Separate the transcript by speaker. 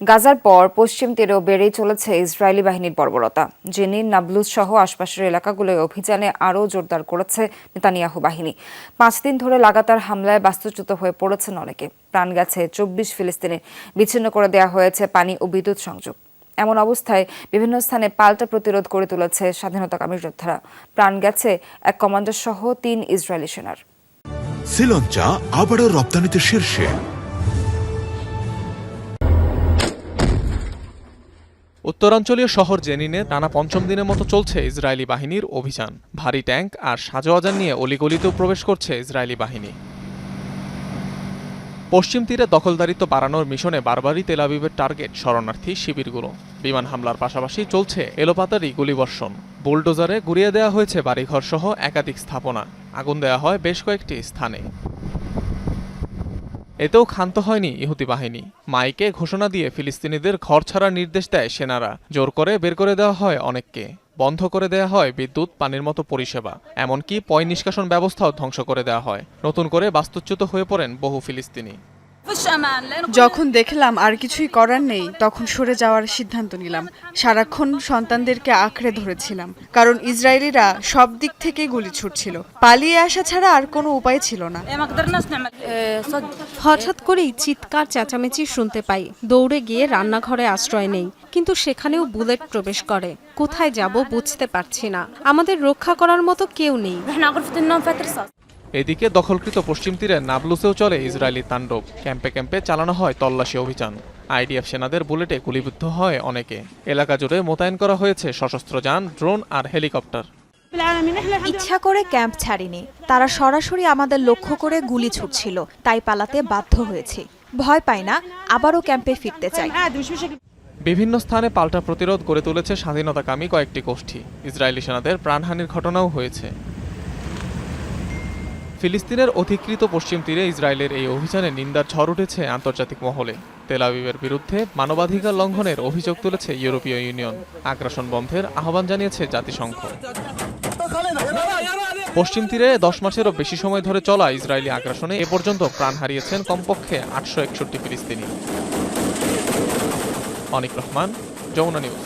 Speaker 1: গাজার পর পশ্চিম তীরেও বেড়েই চলেছে ইসরায়েলি বাহিনীর বর্বরতা। জেনিন নাবলুস সহ আশপাশের এলাকাগুলোয় অভিযানে আরও জোরদার করেছে নেতানিয়াহু বাহিনী। পাঁচ দিন ধরে লাগাতার হামলায় বাস্তুচ্যুত হয়ে পড়েছেন অনেকে। প্রাণ গেছে চব্বিশ ফিলিস্তিনে। বিচ্ছিন্ন করে দেওয়া হয়েছে পানি ও বিদ্যুৎ সংযোগ। এমন অবস্থায় বিভিন্ন স্থানে পাল্টা প্রতিরোধ করে তুলেছে স্বাধীনতাকামী যোদ্ধারা। প্রাণ গেছে এক কমান্ডার সহ তিন ইসরায়েলি সেনার।
Speaker 2: শ্রীলঞ্চা আবারও রপ্তানিতে শীর্ষে।
Speaker 3: উত্তরাঞ্চলীয় শহর জেনিনে টানা পঞ্চম দিনের মতো চলছে ইসরায়েলি বাহিনীর অভিযান। ভারী ট্যাঙ্ক আর সাজোয়াজান নিয়ে অলিগলিতেও প্রবেশ করছে ইসরায়েলি বাহিনী। পশ্চিম তীরে দখলদারিত্ব বাড়ানোর মিশনে বারবারই তেলাবিবের টার্গেট শরণার্থী শিবিরগুলো। বিমান হামলার পাশাপাশি চলছে এলোপাতারি গুলিবর্ষণ। বুলডোজারে গুড়িয়ে দেওয়া হয়েছে বাড়িঘর সহ একাধিক স্থাপনা। আগুন দেওয়া হয় বেশ কয়েকটি স্থানে। এতেও ক্ষান্ত হয়নি ইহুদি বাহিনী। মাইকে ঘোষণা দিয়ে ফিলিস্তিনিদের ঘর ছাড়ার নির্দেশ দেয় সেনারা। জোর করে বের করে দেওয়া হয় অনেককে। বন্ধ করে দেয়া হয় বিদ্যুৎ, পানির মতো পরিষেবা। এমনকি পয় নিষ্কাশন ব্যবস্থাও ধ্বংস করে দেওয়া হয়। নতুন করে বাস্তুচ্যুত হয়ে পড়েন বহু ফিলিস্তিনি।
Speaker 4: যখন দেখলাম আর কিছুই করার নেই, তখন সরে যাওয়ার সিদ্ধান্ত নিলাম। সারাক্ষণ সন্তানদেরকে আঁকড়ে ধরেছিলাম, কারণ ইসরায়েলিরা সব দিক থেকে গুলি ছুটছিল। পালিয়ে আসা ছাড়া আর কোনো উপায় ছিল না।
Speaker 5: হঠাৎ করেই চিৎকার, চেঁচামেচি শুনতে পাই। দৌড়ে গিয়ে রান্নাঘরে আশ্রয় নেই, কিন্তু সেখানেও বুলেট প্রবেশ করে। কোথায় যাব বুঝতে পারছি না। আমাদের রক্ষা করার মতো কেউ নেই।
Speaker 3: এদিকে দখলকৃত পশ্চিম তীরে নাবলুসেও চলে ইসরায়েলি তাণ্ডব। ক্যাম্পে ক্যাম্পে চালানো হয় তল্লাশি অভিযান। আইডিএফ সেনাদের বুলেটে গুলিবিদ্ধ হয় অনেকে। এলাকা জুড়ে মোতায়েন করা হয়েছে সশস্ত্র যান ড্রোন আর হেলিকপ্টার।
Speaker 6: ইচ্ছা করে ক্যাম্প ছাড়িনি। তারা সরাসরি আমাদের লক্ষ্য করে গুলি ছুটছিল তাই পালাতে বাধ্য হয়েছে। ভয় পাই না আবারও ক্যাম্পে ফিরতে চাই।
Speaker 3: বিভিন্ন স্থানে পাল্টা প্রতিরোধ গড়ে তুলেছে স্বাধীনতাকামী কয়েকটি গোষ্ঠী। ইসরায়েলি সেনাদের প্রাণহানির ঘটনাও হয়েছে। ফিলিস্তিনের অধিকৃত পশ্চিম তীরে ইসরায়েলের এই অভিযানে নিন্দার ঝড় উঠেছে আন্তর্জাতিক মহলে। তেল আবিবের বিরুদ্ধে মানবাধিকার লঙ্ঘনের অভিযোগ তুলেছে ইউরোপীয় ইউনিয়ন। আগ্রাসন বন্ধের আহ্বান জানিয়েছে জাতিসংঘ। পশ্চিম তীরে দশ মাসেরও বেশি সময় ধরে চলা ইসরায়েলি আগ্রাসনে এ পর্যন্ত প্রাণ হারিয়েছেন কমপক্ষে আটশো একষট্টি ফিলিস্তিনি। অনিক রহমান, যমুনা নিউজ।